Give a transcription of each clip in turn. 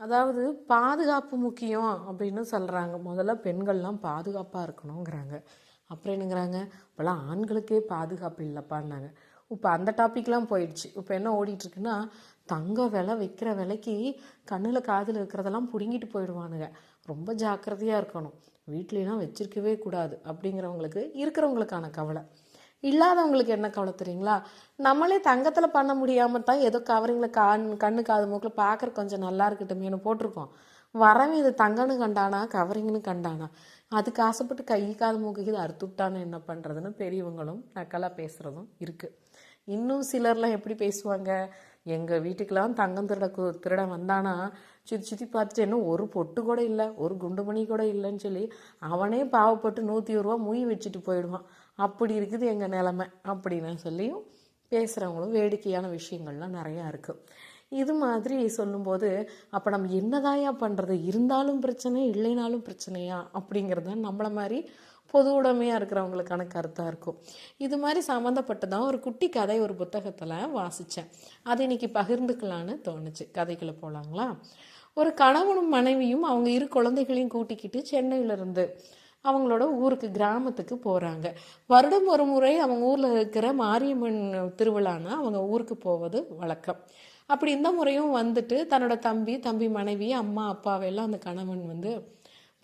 அதாவது பாதுகாப்பு முக்கியம் அப்படின்னு சொல்கிறாங்க முதல்ல பெண்கள்லாம் பாதுகாப்பாக இருக்கணுங்கிறாங்க. அப்புறம் என்னங்கிறாங்க? இப்போல்லாம் ஆண்களுக்கே பாதுகாப்பு இல்லைப்பான்னாங்க. இப்போ அந்த டாப்பிக்லாம் போயிடுச்சு. இப்போ என்ன ஓடிட்டுருக்குன்னா தங்க விலை விற்கிற விலைக்கு கண்ணில் காதில் இருக்கிறதெல்லாம் பிடுங்கிட்டு போயிடுவானுங்க. ரொம்ப ஜாக்கிரதையாக இருக்கணும். வீட்லலாம் வச்சிருக்கவே கூடாது அப்படிங்கிறவங்களுக்கு இருக்கிறவங்களுக்கான கவலை. இல்லாதவங்களுக்கு என்ன கவலை தெரியுங்களா? நம்மளே தங்கத்தில் பண்ண முடியாமல் தான் ஏதோ கவரிங்கில் கண் கண்ணு காது மூக்கில் பார்க்குற கொஞ்சம் நல்லா இருக்கட்டுமேனு போட்டிருக்கோம். வரவன் இது தங்கன்னு கண்டானா கவரிங்னு கண்டானா? அதுக்கு ஆசைப்பட்டு கை காது மூக்கு இது அறுத்து விட்டான்னு என்ன பண்ணுறதுன்னு பெரியவங்களும் நக்கலாக பேசுகிறதும் இருக்குது இன்னும் சிலர்லாம் எப்படி பேசுவாங்க? எங்கள் வீட்டுக்கெல்லாம் தங்கம் திருட திருட வந்தானா? சுற்றி சுற்றி பார்த்துட்டு என்ன ஒரு பொட்டு கூட இல்லை ஒரு குண்டு மணி கூட இல்லைன்னு சொல்லி அவனே பாவப்பட்டு நூற்றி ஒரு ரூபா முய் வச்சுட்டு போயிடுவான். அப்படி இருக்குது எங்கள் நிலமை அப்படின்னு சொல்லியும் பேசுகிறவங்களும் வேடிக்கையான விஷயங்கள்லாம் நிறையா இருக்குது இது மாதிரி சொல்லும்போது அப்போ நம்ம என்னதாயா பண்ணுறது இருந்தாலும் பிரச்சனை இல்லைனாலும் பிரச்சனையா? அப்படிங்கிறது தான் நம்மளை மாதிரி பொது உடைமையாக இருக்கிறவங்களுக்கான கருத்தாக இருக்கும். இது மாதிரி சம்மந்தப்பட்டதான் ஒரு குட்டி கதை ஒரு புத்தகத்தில் வாசித்தேன் அதை இன்னைக்கு பகிர்ந்துக்கலான்னு தோணுச்சு. கதைக்குள்ளே போகலாங்களா ஒரு கணவனும் மனைவியும் அவங்க இரு குழந்தைகளையும் கூட்டிக்கிட்டு சென்னையிலேருந்து அவங்களோட ஊருக்கு கிராமத்துக்கு போகிறாங்க வருடம் ஒரு முறை அவங்க ஊரில் இருக்கிற மாரியம்மன் திருவிழான்னா அவங்க ஊருக்கு போவது வழக்கம். அப்படி இந்த முறையும் வந்துட்டு தன்னோட தம்பி தம்பி மனைவி அம்மா அப்பாவெல்லாம் அந்த கணவன் வந்து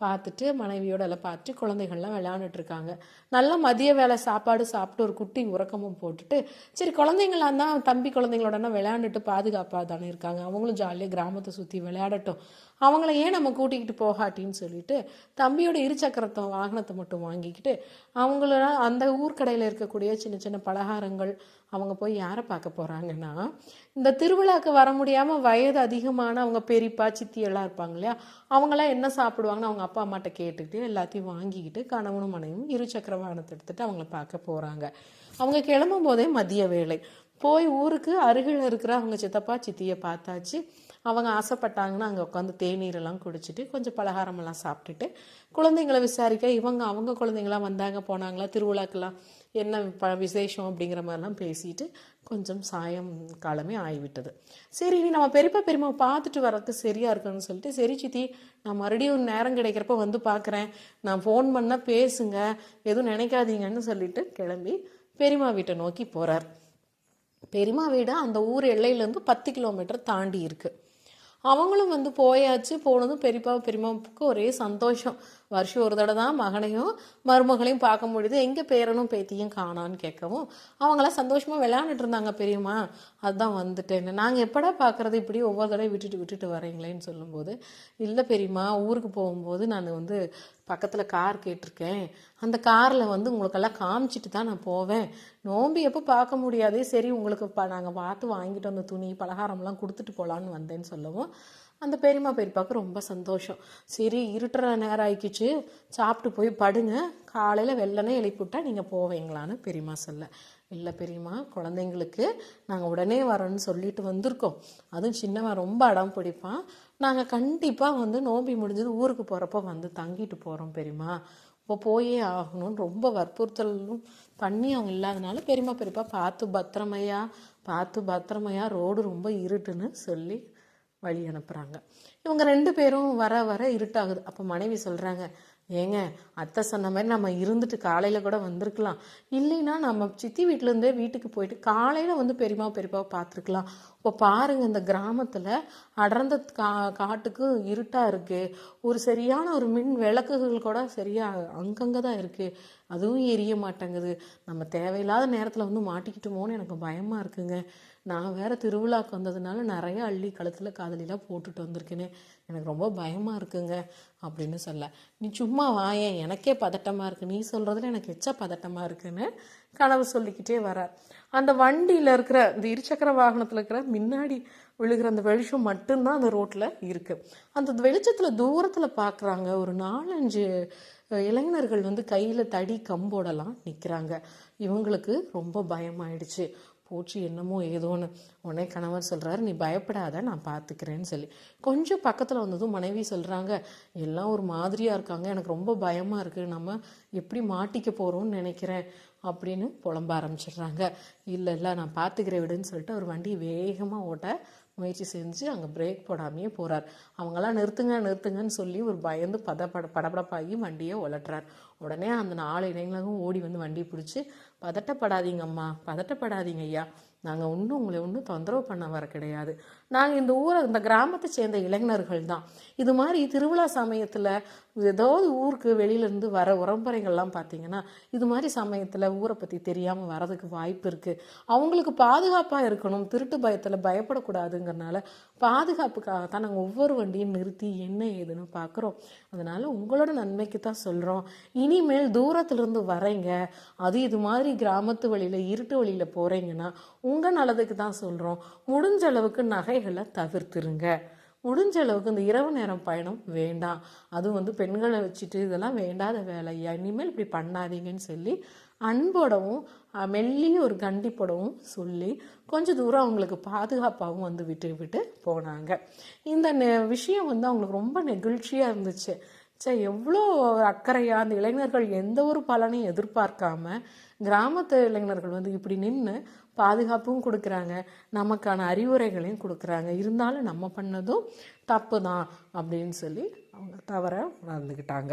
பார்த்துட்டு மனைவியோட எல்லாம் பார்த்துட்டு குழந்தைகள்லாம் விளையாண்டுட்டு இருக்காங்க. நல்லா மதிய வேலை சாப்பாடு சாப்பிட்டு ஒரு குட்டி உறக்கமும் போட்டுட்டு சரி குழந்தைங்களா தான் தம்பி குழந்தைங்களோடனா விளையாண்டுட்டு பாதுகாப்பாக தானே இருக்காங்க. அவங்களும் ஜாலியாக கிராமத்தை சுற்றி விளையாடட்டும். அவங்கள ஏன் நம்ம கூட்டிக்கிட்டு போகாட்டின்னு சொல்லிட்டு தம்பியோட இருசக்கரத்தை வாகனத்தை மட்டும் வாங்கிக்கிட்டு அவங்கள அந்த ஊர்க்கடையில் இருக்கக்கூடிய சின்ன சின்ன பலகாரங்கள் அவங்க போய் யாரை பார்க்க போகிறாங்கன்னா இந்த திருவிழாக்கு வர முடியாமல் வயது அதிகமான அவங்க பெரியப்பா சித்தி எல்லாம் இருப்பாங்க இல்லையா? அவங்களாம் என்ன சாப்பிடுவாங்கன்னு அவங்க அப்பா அம்மாட்ட கேட்டுக்கிட்டு எல்லாத்தையும் வாங்கிக்கிட்டு கணவனும் மனைவியும் இருசக்கர வாகனத்தை எடுத்துகிட்டு அவங்கள பார்க்க போகிறாங்க அவங்க கிளம்பும் போதே மதிய வேலை போய் ஊருக்கு அருகில் இருக்கிற அவங்க சித்தப்பா சித்தியை பார்த்தாச்சு. அவங்க ஆசைப்பட்டாங்கன்னா அங்கே உட்காந்து தேநீரெல்லாம் குடிச்சிட்டு கொஞ்சம் பலகாரமெல்லாம் சாப்பிட்டுட்டு குழந்தைங்களை விசாரிக்க இவங்க அவங்க குழந்தைங்களாம் வந்தாங்க போனாங்களா திருவிழாக்கெல்லாம் என்ன ப விசேஷம் அப்படிங்கிற மாதிரிலாம் பேசிட்டு கொஞ்சம் சாயம் காலமே ஆகிவிட்டது. சரி இனி நம்ம பெரியப்பா பெரியம்மா பார்த்துட்டு வரதுக்கு சரியாக இருக்குன்னு சொல்லிட்டு சரி சித்தி நான் மறுபடியும் நேரம் கிடைக்கிறப்ப வந்து பார்க்குறேன். நான் ஃபோன் பண்ணால் பேசுங்க எதுவும் நினைக்காதீங்கன்னு சொல்லிட்டு கிளம்பி பெரியம்மா வீட்டை நோக்கி போகிறார் பெரியம்மா வீடு அந்த ஊர் எல்லையிலேருந்து பத்து கிலோமீட்டர் தாண்டி இருக்குது அவங்களும் வந்து போயாச்சு போனதும் பெரியப்பா பெரியம்மாவுக்கு ஒரே சந்தோஷம். வருஷம் ஒரு தடவை தான் மகனையும் மருமகளையும் பார்க்க முடியுது எங்கே பேரனும் பேத்தியும் காணான்னு கேட்கவும் அவங்களாம் சந்தோஷமாக விளையாண்டுட்டு இருந்தாங்க பெரியம்மா. அதுதான் வந்துட்டேன்னு. நாங்கள் எப்படா பார்க்குறது? இப்படி ஒவ்வொரு தடவை விட்டுட்டு விட்டுட்டு வரீங்களேன்னு சொல்லும்போது இல்லை பெரியம்மா ஊருக்கு போகும்போது நான் வந்து பக்கத்தில் கார் கேட்டிருக்கேன். அந்த காரில் வந்து உங்களுக்கெல்லாம் காமிச்சிட்டு தான் நான் போவேன். நோம்பி எப்போ பார்க்க முடியாதே. சரி உங்களுக்கு ப நாங்கள் பார்த்து வாங்கிட்டு வந்த துணி பலகாரம்லாம் கொடுத்துட்டு போகலான்னு வந்தேன்னு சொல்லவும் அந்த பெரியம்மா பெரியப்பாவுக்கு ரொம்ப சந்தோஷம். சரி இருட்டுற நேரம் ஆயிக்கிச்சு. சாப்பிட்டு போய் படுங்க. காலையில் வெள்ளனே எழுப்பிவிட்டா நீங்கள் போவீங்களான்னு பெரியம்மா சொல்ல. இல்லை பெரியம்மா குழந்தைங்களுக்கு நாங்கள் உடனே வரோன்னு சொல்லிட்டு வந்திருக்கோம். அதுவும் சின்னவன் ரொம்ப அடம் பிடிப்பான். நாங்கள் கண்டிப்பாக வந்து நோம்பி முடிஞ்சது ஊருக்கு போகிறப்ப வந்து தங்கிட்டு போகிறோம் பெரியம்மா. இப்போ போயே ஆகணும்னு ரொம்ப வற்புறுத்தலும் பண்ணி அவங்க இல்லாதனால பெரியம்மா பெரியப்பா பார்த்து பத்திரமையா பார்த்து பத்திரமையா ரோடு ரொம்ப இருட்டுன்னு சொல்லி வழி அனுப்புகிறாங்க இவங்க ரெண்டு பேரும் வர வர இருட்டாகுது. அப்போ மனைவி சொல்கிறாங்க ஏங்க அத்தை சொன்ன மாதிரி நம்ம இருந்துட்டு காலையில் கூட வந்திருக்கலாம். இல்லைன்னா நம்ம சித்தி வீட்டிலேருந்தே வீட்டுக்கு போயிட்டு காலையில் வந்து பெரியம்மா பெரியப்பாவை பார்த்துருக்கலாம். இப்போ பாருங்கள் இந்த கிராமத்தில் அடர்ந்த கா காட்டுக்கு இருட்டாக இருக்குது ஒரு சரியான ஒரு மின் விளக்குகள் கூட சரியாக அங்கங்கே தான் இருக்குது அதுவும் எரிய மாட்டேங்குது. நம்ம தேவையில்லாத நேரத்தில் வந்து மாட்டிக்கிட்டோமோன்னு எனக்கு பயமாக இருக்குங்க. நான் வேறு திருவிழாக்கு வந்ததுனால நிறைய அள்ளி கழுத்தில் காதலிலாம் போட்டுட்டு வந்திருக்கேனே. எனக்கு ரொம்ப பயமாக இருக்குங்க அப்படின்னு சொல்ல. நீ சும்மா வாயேன் எனக்கே பதட்டமாக இருக்குது நீ சொல்கிறதுல எனக்கு எச்சா பதட்டமாக இருக்குன்னு கனவு சொல்லிக்கிட்டே வரார். அந்த வண்டியில் இருக்கிற இந்த இருசக்கர வாகனத்தில் இருக்கிற முன்னாடி விழுகிற அந்த வெளிச்சம் மட்டும்தான் அந்த ரோட்டில் இருக்குது அந்த வெளிச்சத்தில் தூரத்தில் பார்க்குறாங்க ஒரு நாலஞ்சு இளைஞர்கள் வந்து கையில் தடி கம்போடலாம் நிற்கிறாங்க இவங்களுக்கு ரொம்ப பயமாயிடுச்சு. போச்சு என்னமோ ஏதோன்னு. உடனே கணவர் சொல்கிறாரு நீ பயப்படாத நான் பார்த்துக்கிறேன்னு சொல்லி. கொஞ்சம் பக்கத்தில் வந்ததும் மனைவி சொல்கிறாங்க எல்லாம் ஒரு மாதிரியாக இருக்காங்க. எனக்கு ரொம்ப பயமாக இருக்குது நம்ம எப்படி மாட்டிக்க போகிறோம்னு நினைக்கிறேன். அப்படின்னு புலம்ப ஆரம்பிச்சிடுறாங்க. இல்லை இல்லை நான் பார்த்துக்கிறேன் விடுன்னு சொல்லிட்டு அவர் வண்டியை வேகமாக ஓட்ட முயற்சி செஞ்சு அங்கே பிரேக் போடாமையே போகிறார் அவங்கெல்லாம் நிறுத்துங்க நிறுத்துங்கன்னு சொல்லி ஒரு பயந்து பதப்பட படபடப்பாகி வண்டியை உலட்டுறார் உடனே அந்த நாலு இளைஞர்களும் ஓடி வந்து வண்டி பிடிச்சி பதட்டப்படாதீங்கம்மா பதட்டப்படாதீங்க ஐயா. நாங்கள் ஒன்றும் உங்களை ஒன்றும் தொந்தரவு பண்ண வர கிடையாது. நாங்கள் இந்த ஊரை இந்த கிராமத்தை சேர்ந்த இளைஞர்கள் தான். இது மாதிரி திருவிழா சமயத்தில் ஏதாவது ஊருக்கு வெளியிலேருந்து வர உறம்பறைகள்லாம் பார்த்தீங்கன்னா இது மாதிரி சமயத்தில் ஊரை பற்றி தெரியாமல் வரதுக்கு வாய்ப்பு இருக்குது அவங்களுக்கு பாதுகாப்பாக இருக்கணும். திருட்டு பயத்தில் பயப்படக்கூடாதுங்கிறனால பாதுகாப்புக்காக தான் நாங்கள் ஒவ்வொரு வண்டியும் நிறுத்தி என்ன ஏதுன்னு பார்க்குறோம் அதனால் உங்களோட நன்மைக்கு தான் சொல்கிறோம் இனிமேல் தூரத்துலேருந்து வரீங்க. அது இது மாதிரி கிராமத்து வழியில் இருட்டு வழியில் போகிறீங்கன்னா உங்கள் நல்லதுக்கு தான் சொல்கிறோம் முடிஞ்ச அளவுக்கு நகைகளை தவிர்த்துருங்க. முடிஞ்ச அளவுக்கு இந்த இரவு நேரம் பயணம் வேண்டாம். அதுவும் வந்து பெண்களை வச்சுட்டு இதெல்லாம் வேண்டாத வேலையா இனிமேல் இப்படி பண்ணாதீங்கன்னு சொல்லி அன்போடவும் அஹ், மெல்லிய ஒரு கண்டிப்போடவும் சொல்லி கொஞ்சம் தூரம் அவங்களுக்கு பாதுகாப்பாகவும் வந்து விட்டு விட்டு போனாங்க. இந்த நெ- விஷயம் வந்து அவங்களுக்கு ரொம்ப நெகிழ்ச்சியாக இருந்துச்சு. சே எவ்வளோ அக்கறையாக அந்த இளைஞர்கள் எந்த ஒரு பலனையும் எதிர்பார்க்காம கிராமத்து இளைஞர்கள் வந்து இப்படி நின்று பாதுகாப்பும் கொடுக்குறாங்க நமக்கான அறிவுரைகளையும் கொடுக்குறாங்க. இருந்தாலும் நம்ம பண்ணதும் தப்பு தான் அப்படின்னு சொல்லி அவங்க தவற உணர்ந்துக்கிட்டாங்க